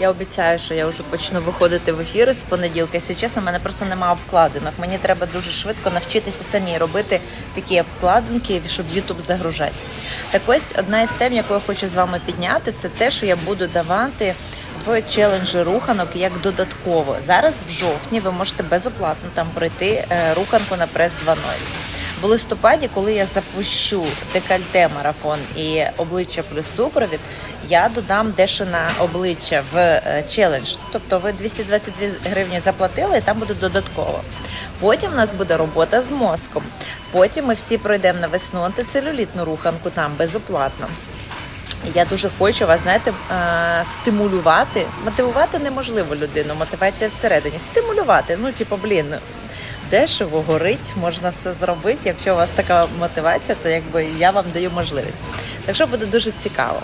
Я обіцяю, що я вже почну виходити в ефіри з понеділка. Якщо чесно, в мене просто немає обкладинок. Мені треба дуже швидко навчитися самі робити такі обкладинки, щоб YouTube загружати. Так ось одна із тем, яку я хочу з вами підняти, це те, що я буду давати в челенджі руханок як додатково. Зараз в жовтні ви можете безоплатно там пройти е, руханку на прес 2.0. В листопаді, коли я запущу декольте марафон і обличчя плюс супровід, я додам дещо на обличчя в е, челендж. Тобто ви 222 гривні заплатили, і там буде додатково. Потім у нас буде робота з мозком. Потім ми всі пройдемо на весну антицелюлітну руханку там безоплатно. Я дуже хочу вас, знаєте, е, стимулювати. Мотивувати неможливо людину, мотивація всередині. Стимулювати. Ну, типу, блін, дешево горить, можна все зробити. Якщо у вас така мотивація, то якби я вам даю можливість. Так що буде дуже цікаво.